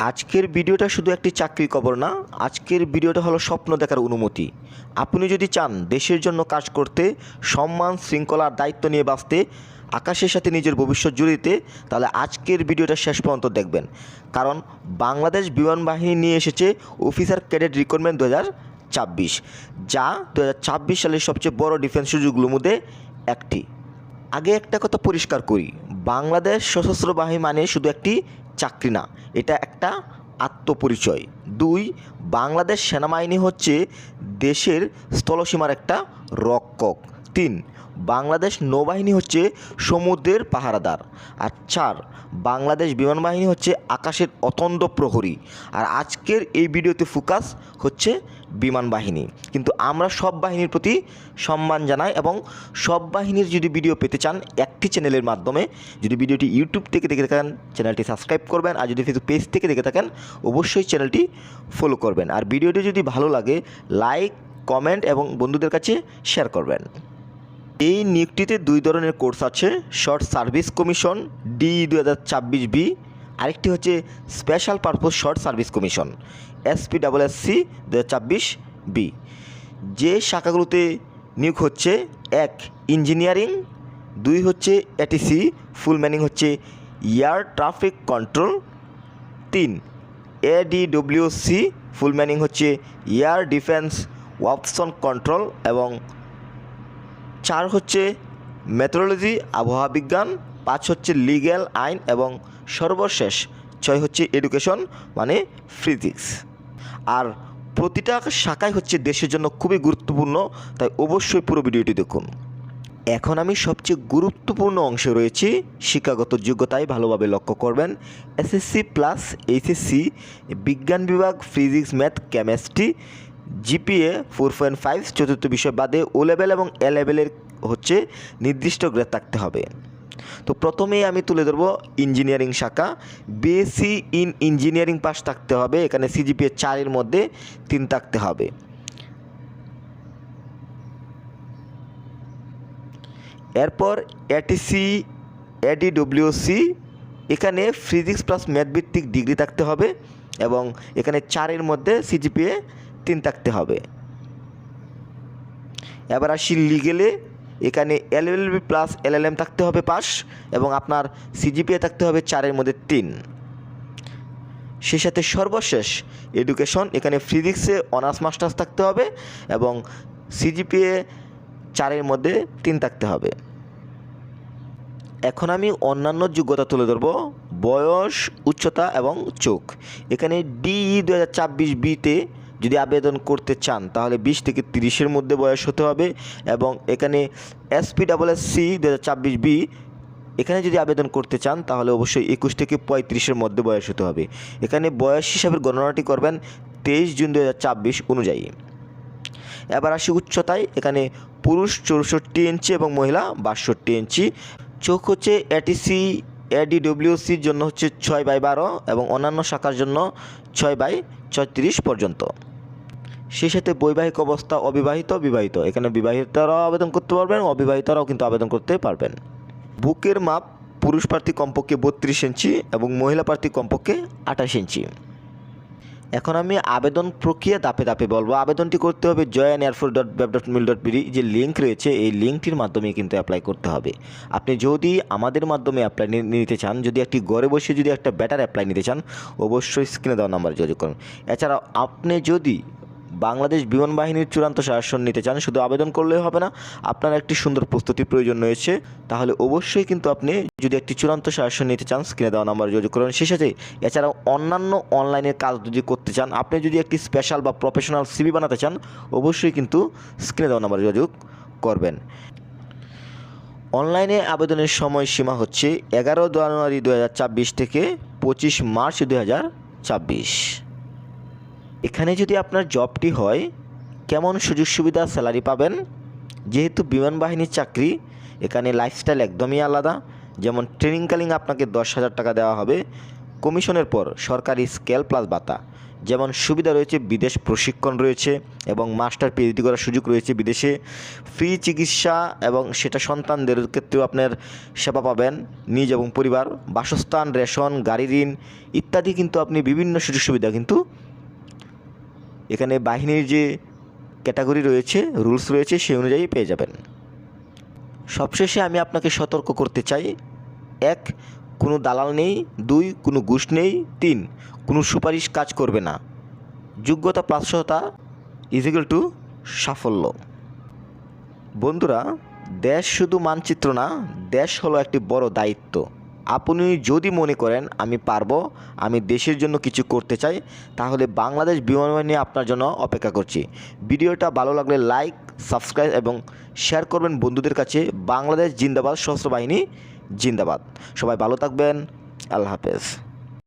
আজকের ভিডিওটা শুধু একটি চাকরি খবর না, আজকের ভিডিওটা হলো স্বপ্ন দেখার অনুমতি। আপনি যদি চান দেশের জন্য কাজ করতে, সম্মান শৃঙ্খলার দায়িত্ব নিয়ে বাঁচতে, আকাশের সাথে নিজের ভবিষ্যৎ জুড়ে দিতে, তাহলে আজকের ভিডিওটা শেষ পর্যন্ত দেখবেন। কারণ বাংলাদেশ বিমান বাহিনী নিয়ে এসেছে অফিসার ক্যাডেট রিক্রুটমেন্ট দু ছাব্বিশ, যা দু হাজার ছাব্বিশ সালের সবচেয়ে বড় ডিফেন্স সুযোগগুলোর মধ্যে একটি। আগে একটা কথা পরিষ্কার করি, বাংলাদেশ সশস্ত্র বাহিনী মানে শুধু একটি চাকরি না, এটা একটা আত্মপরিচয়। দুই, বাংলাদেশ সেনাবাহিনী হচ্ছে দেশের স্থলসীমার একটা রক্ষক। তিন, বাংলাদেশ নৌবাহিনী হচ্ছে সমুদ্রের পাহারাদার। আর চার, বাংলাদেশ বিমান বাহিনী হচ্ছে আকাশের অতন্দ প্রহরী। আর আজকের এই ভিডিওতে ফোকাস হচ্ছে বিমান বাহিনী। কিন্তু আমরা সব বাহিনীর প্রতি সম্মান জানাই এবং সব বাহিনীর যদি ভিডিও পেতে চান, একটি চ্যানেলের মাধ্যমে যদি ভিডিওটি ইউটিউব থেকে দেখে থাকেন চ্যানেলটি সাবস্ক্রাইব করবেন আর যদি ফেসবুক পেজ থেকে দেখে থাকেন, অবশ্যই চ্যানেলটি ফলো করবেন। আর ভিডিওটি যদি ভালো লাগে লাইক কমেন্ট এবং বন্ধুদের কাছে শেয়ার করবেন। এই নিয়োগটিতে দুই ধরনের কোর্স আছে শর্ট সার্ভিস কমিশন ডি দু হাজার ছাব্বিশ বি আরেকটি হচ্ছে special purpose short service commission SP double S C দু হাজার ছাব্বিশ বি যে শাখাগুলোতে নিয়োগ হচ্ছে, এক ইঞ্জিনিয়ারিং, দুই হচ্ছে এটিসি ফুল ম্যানিং হচ্ছে এয়ার ট্রাফিক কন্ট্রোল তিন এডিডব্লিউসি ফুল ম্যানিং হচ্ছে এয়ার ডিফেন্স ওয়াপসন কন্ট্রোল এবং চার হচ্ছে মেথোলজি আবহাওয়া বিজ্ঞান, পাঁচ হচ্ছে লিগ্যাল আইন এবং সর্বশেষ ছয় হচ্ছে এডুকেশন মানে ফিজিক্স আর প্রতিটা শাখায় হচ্ছে দেশের জন্য খুবই গুরুত্বপূর্ণ, তাই অবশ্যই পুরো ভিডিওটি দেখুন। এখন আমি সবচেয়ে গুরুত্বপূর্ণ অংশে রয়েছি, শিক্ষাগত যোগ্যতায় ভালোভাবে লক্ষ্য করবেন এসএসসি প্লাস এইচএসসি বিজ্ঞান বিভাগ physics math chemistry GPA four point five চতুর্থ বিষয় বাদে ও লেভেল এবং এ লেভেলের হচ্ছে নির্দিষ্ট গ্রেড থাকতে হবে। তো প্রথমেই আমি তুলে ধরবো ইঞ্জিনিয়ারিং শাখা। বিএসসি ইন ইঞ্জিনিয়ারিং পাস থাকতে হবে, এখানে সিজিপিএ চারের মধ্যে তিন থাকতে হবে। এরপর এটিসি এডিডব্লিউসি এখানে ফিজিক্স প্লাস ম্যাথ ভিত্তিক ডিগ্রি থাকতে হবে এবং এখানে চারের মধ্যে সিজিপিএ তিন থাকতে হবে। এবার আসি লিগেলে এখানে এলএলবি প্লাস এলএলএম থাকতে হবে পাস এবং আপনার সিজিপিএ থাকতে হবে চারের মধ্যে তিন। সেই সাথে সর্বশেষ এডুকেশন এখানে ফিজিক্সে অনার্স মাস্টার্স থাকতে হবে এবং সিজিপিএ চারের মধ্যে তিন থাকতে হবে। এখন আমি অন্যান্য যোগ্যতা তুলে ধরবো, বয়স, উচ্চতা এবং চোখ। এখানে ডিই দু হাজার ছাব্বিশ বিতে যদি আবেদন করতে চান, তাহলে বিশ থেকে তিরিশের মধ্যে বয়স হতে হবে এবং এখানে এসপি ডাবল এস সি দু হাজার ছাব্বিশ বি এখানে যদি আবেদন করতে চান, তাহলে অবশ্যই একুশ থেকে পঁয়ত্রিশের মধ্যে বয়স হতে হবে। এখানে বয়স হিসাবে গণনাটি করবেন তেইশ জুন দু হাজার ছাব্বিশ অনুযায়ী। এবার আসি উচ্চতায়, এখানে পুরুষ চৌষট্টি ইঞ্চি এবং মহিলা বাষট্টি ইঞ্চি। চোখ হচ্ছে এটিসি এডিডব্লিউসির জন্য হচ্ছে ছয় বাই বারো এবং অন্যান্য শাখার জন্য ছয় বাই ছত্রিশ পর্যন্ত। সেই সাথে বৈবাহিক অবস্থা অবিবাহিত, বিবাহিত। এখানে বিবাহিতরাও আবেদন করতে পারবেন, অবিবাহিতরাও কিন্তু আবেদন করতে পারবেন। বুকের মাপ পুরুষ প্রার্থী কমপক্ষে বত্রিশ ইঞ্চি এবং মহিলা প্রার্থী কমপক্ষে আঠাশ ইঞ্চি। এখন আমি আবেদন প্রক্রিয়া দাপে দাপে বলব। আবেদনটি করতে হবে join air force dot web dot mil dot BD যে লিঙ্ক রয়েছে, এই লিঙ্কটির মাধ্যমে কিন্তু অ্যাপ্লাই করতে হবে। আপনি যদি আমাদের মাধ্যমে অ্যাপ্লাই নিতে চান, যদি একটি ঘরে বসে যদি একটা ব্যাটার অ্যাপ্লাই নিতে চান, অবশ্যই স্ক্রিনে দেওয়া নাম্বারে যোগাযোগ করুন। এছাড়াও আপনি যদি বাংলাদেশ বিমান বাহিনীর চূড়ান্ত শাসন নিতে চান, শুধু আবেদন করলেই হবে না, আপনার একটি সুন্দর প্রস্তুতির প্রয়োজন রয়েছে। তাহলে অবশ্যই কিন্তু আপনি যদি একটি চূড়ান্ত শাসন নিতে চান, স্ক্রিনে দেওয়া নাম্বার যোগাযোগ করুন। সেই সাথে এছাড়াও অন্যান্য অনলাইনের কাজ যদি করতে চান, আপনি যদি একটি স্পেশাল বা প্রফেশনাল সিবি বানাতে চান, অবশ্যই কিন্তু স্ক্রিনে দেওয়া নাম্বার যোগাযোগ করবেন। অনলাইনে আবেদনের সময়সীমা হচ্ছে এগারো জানুয়ারি দু থেকে পঁচিশ মার্চ দু হাজার ছাব্বিশ। এখানে যদি আপনার জবটি হয়, কেমন সুযোগ সুবিধা স্যালারি পাবেন? যেহেতু বিমান বাহিনীর চাকরি, এখানে লাইফস্টাইল একদমই আলাদা। যেমন ট্রেনিংকালীন আপনাকে দশ হাজার টাকা দেওয়া হবে। কমিশনের পর সরকারি স্কেল প্লাস ভাতা। যেমন সুবিধা রয়েছে, বিদেশ প্রশিক্ষণ রয়েছে এবং মাস্টার পিএইচডি করার সুযোগ রয়েছে বিদেশে। ফ্রি চিকিৎসা এবং সেটা সন্তানদের ক্ষেত্রেও আপনার সেবা পাবেন। নিজ এবং পরিবার, বাসস্থান, রেশন, গাড়ি ঋণ ইত্যাদি কিন্তু আপনি বিভিন্ন সুযোগ সুবিধা কিন্তু এখানে বাহিনীর যে ক্যাটাগরি রয়েছে, রুলস রয়েছে সেই অনুযায়ী পেয়ে যাবেন। সবশেষে আমি আপনাকে সতর্ক করতে চাই। এক, কোনো দালাল নেই। দুই, কোনো ঘুষ নেই। তিন, কোনো সুপারিশ কাজ করবে না। যোগ্যতা প্রাসতা ইজিক্যাল টু সাফল্য। বন্ধুরা, দেশ শুধু মানচিত্র না, দেশ হলো একটি বড় দায়িত্ব। আপনি যদি মনে করেন আমি পারব, আমি দেশের জন্য কিছু করতে চাই, তাহলে বাংলাদেশ বিমান বাহিনী আপনার জন্য অপেক্ষা করছি। ভিডিওটা ভালো লাগলে লাইক, সাবস্ক্রাইব এবং শেয়ার করবেন বন্ধুদের কাছে। বাংলাদেশ জিন্দাবাদ, সশস্ত্র বাহিনী জিন্দাবাদ। সবাই ভালো থাকবেন। আল্লাহ হাফেজ।